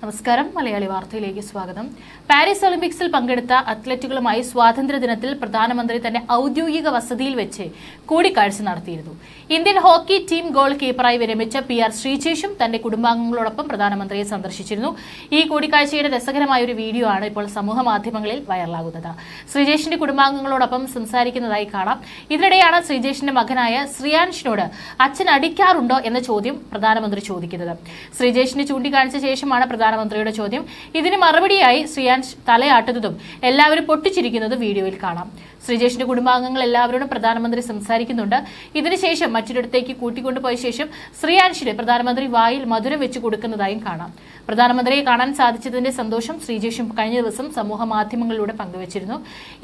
നമസ്കാരം. മലയാളി വാർത്തയിലേക്ക് സ്വാഗതം. പാരീസ് ഒളിമ്പിക്സിൽ പങ്കെടുത്ത അത്ലറ്റുകളുമായി സ്വാതന്ത്ര്യ ദിനത്തിൽ പ്രധാനമന്ത്രി തന്റെ ഔദ്യോഗിക വസതിയിൽ വെച്ച് കൂടിക്കാഴ്ച നടത്തിയിരുന്നു. ഇന്ത്യൻ ഹോക്കി ടീം ഗോൾ കീപ്പറായി വിരമിച്ച പി ആർ ശ്രീജേഷും തന്റെ കുടുംബാംഗങ്ങളോടൊപ്പം പ്രധാനമന്ത്രിയെ സന്ദർശിച്ചിരുന്നു. ഈ കൂടിക്കാഴ്ചയുടെ രസകരമായ ഒരു വീഡിയോ ആണ് ഇപ്പോൾ സമൂഹ മാധ്യമങ്ങളിൽ വൈറലാകുന്നത്. ശ്രീജേഷിന്റെ കുടുംബാംഗങ്ങളോടൊപ്പം സംസാരിക്കുന്നതായി കാണാം. ഇതിനിടെയാണ് ശ്രീജേഷിന്റെ മകനായ ശ്രിയാൻഷിനോട് അച്ഛൻ അടിക്കാറുണ്ടോ എന്ന ചോദ്യം പ്രധാനമന്ത്രി ചോദിക്കുന്നത്. ശ്രീജേഷിനെ ചൂണ്ടിക്കാണിച്ച ശേഷമാണ് പ്രധാനമന്ത്രിയുടെ ചോദ്യം. ഇതിന് മറുപടിയായി ശ്രീയാൻഷ് തലയാട്ടുന്നതും എല്ലാവരും പൊട്ടിച്ചിരിക്കുന്നതും വീഡിയോയിൽ കാണാം. ശ്രീജേഷിന്റെ കുടുംബാംഗങ്ങൾ എല്ലാവരോടും പ്രധാനമന്ത്രി സംസാരിക്കുന്നുണ്ട്. ഇതിനുശേഷം മറ്റൊരിടത്തേക്ക് കൂട്ടിക്കൊണ്ടുപോയ ശേഷം ശ്രീയാൻഷിന് പ്രധാനമന്ത്രി വായിൽ മധുരം വെച്ചു കൊടുക്കുന്നതായും കാണാം. പ്രധാനമന്ത്രിയെ കാണാൻ സാധിച്ചതിന്റെ സന്തോഷം ശ്രീജേഷും കഴിഞ്ഞ ദിവസം സമൂഹ മാധ്യമങ്ങളിലൂടെ പങ്കുവച്ചിരുന്നു.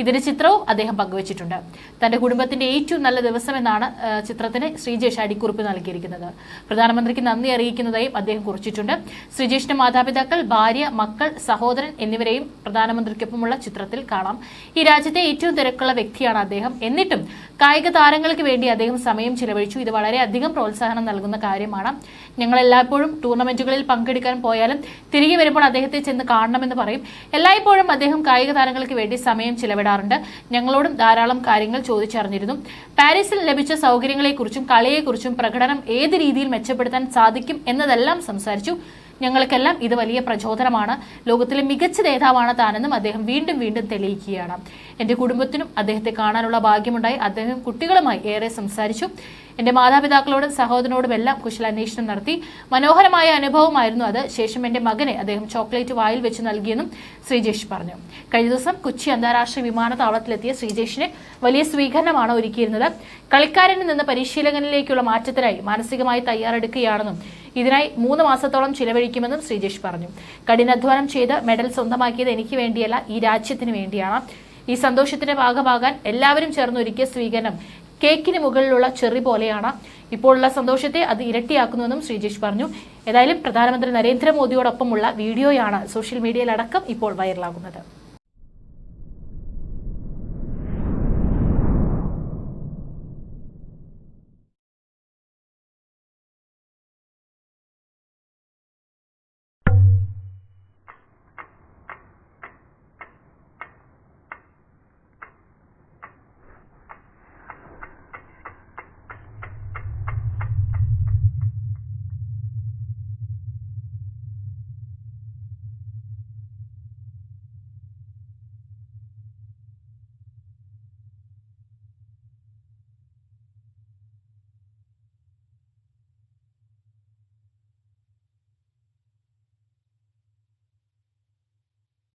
ഇതിന്റെ ചിത്രവും അദ്ദേഹം പങ്കുവച്ചിട്ടുണ്ട്. തന്റെ കുടുംബത്തിന്റെ ഏറ്റവും നല്ല ദിവസമെന്നാണ് ചിത്രത്തിന് ശ്രീജേഷ് അടിക്കുറിപ്പ് നൽകിയിരിക്കുന്നത്. പ്രധാനമന്ത്രിക്ക് നന്ദി അറിയിക്കുന്നതായും അദ്ദേഹം കുറിച്ചിട്ടുണ്ട്. ശ്രീജേഷിന്റെ മാതാപിതാക്കൾ ഭാര്യ മക്കൾ സഹോദരൻ എന്നിവരെയും പ്രധാനമന്ത്രിക്കൊപ്പമുള്ള ചിത്രത്തിൽ കാണാം. ഈ രാജ്യത്തെ ഏറ്റവും തിരക്കുള്ള വ്യക്തിയാണ് അദ്ദേഹം. എന്നിട്ടും കായിക താരങ്ങൾക്ക് വേണ്ടി അദ്ദേഹം സമയം ചിലവഴിച്ചു. ഇത് വളരെയധികം പ്രോത്സാഹനം നൽകുന്ന കാര്യമാണ്. ഞങ്ങൾ എല്ലായ്പ്പോഴും ടൂർണമെന്റുകളിൽ പങ്കെടുക്കാൻ പോയാലും തിരികെ വരുമ്പോൾ അദ്ദേഹത്തെ ചെന്ന് കാണണമെന്ന് പറയും. എല്ലായ്പ്പോഴും അദ്ദേഹം കായിക താരങ്ങൾക്ക് വേണ്ടി സമയം ചിലവിടാറുണ്ട്. ഞങ്ങളോടും ധാരാളം കാര്യങ്ങൾ ചോദിച്ചറിഞ്ഞിരുന്നു. പാരീസിൽ ലഭിച്ച സൗകര്യങ്ങളെക്കുറിച്ചും കളിയെക്കുറിച്ചും പ്രകടനം ഏത് രീതിയിൽ മെച്ചപ്പെടുത്താൻ സാധിക്കും എന്നതെല്ലാം സംസാരിച്ചു. ഞങ്ങൾക്കെല്ലാം ഇത് വലിയ പ്രചോദനമാണ്. ലോകത്തിലെ മികച്ച നേതാവാണ് താനെന്നും അദ്ദേഹം വീണ്ടും വീണ്ടും തെളിയിക്കുകയാണ്. എന്റെ കുടുംബത്തിനും അദ്ദേഹത്തെ കാണാനുള്ള ഭാഗ്യമുണ്ടായി. അദ്ദേഹം കുട്ടികളുമായി ഏറെ സംസാരിച്ചു. എന്റെ മാതാപിതാക്കളോടും സഹോദരനോടും എല്ലാം കുശലാന്വേഷണം നടത്തി. മനോഹരമായ അനുഭവമായിരുന്നു അത്. ശേഷം എന്റെ മകനെ അദ്ദേഹം ചോക്ലേറ്റ് വായിൽ വെച്ച് നൽകിയെന്നും ശ്രീജേഷ് പറഞ്ഞു. കഴിഞ്ഞ ദിവസം കൊച്ചി അന്താരാഷ്ട്ര വിമാനത്താവളത്തിലെത്തിയ ശ്രീജേഷിന് വലിയ സ്വീകരണമാണ് ഒരുക്കിയിരുന്നത്. കളിക്കാരനിൽ നിന്ന് പരിശീലകനിലേക്കുള്ള മാറ്റത്തിനായി മാനസികമായി തയ്യാറെടുക്കുകയാണെന്നും ഇതിനായി മൂന്ന് മാസത്തോളം ചിലവഴിക്കുമെന്നും ശ്രീജേഷ് പറഞ്ഞു. കഠിനാധ്വാനം ചെയ്ത് മെഡൽ സ്വന്തമാക്കിയത് എനിക്ക് വേണ്ടിയല്ല ഈ രാജ്യത്തിന് വേണ്ടിയാണ്. ഈ സന്തോഷത്തിന്റെ ഭാഗമാകാൻ എല്ലാവരും ചേർന്ന് ഒരുക്കിയ സ്വീകരണം കേക്കിന് മുകളിലുള്ള ചെറി പോലെയാണ്. ഇപ്പോഴുള്ള സന്തോഷത്തെ അത് ഇരട്ടിയാക്കുന്നുവെന്നും ശ്രീജേഷ് പറഞ്ഞു. ഏതായാലും പ്രധാനമന്ത്രി നരേന്ദ്രമോദിയോടൊപ്പമുള്ള വീഡിയോയാണ് സോഷ്യൽ മീഡിയയിലടക്കം ഇപ്പോൾ വൈറലാകുന്നത്.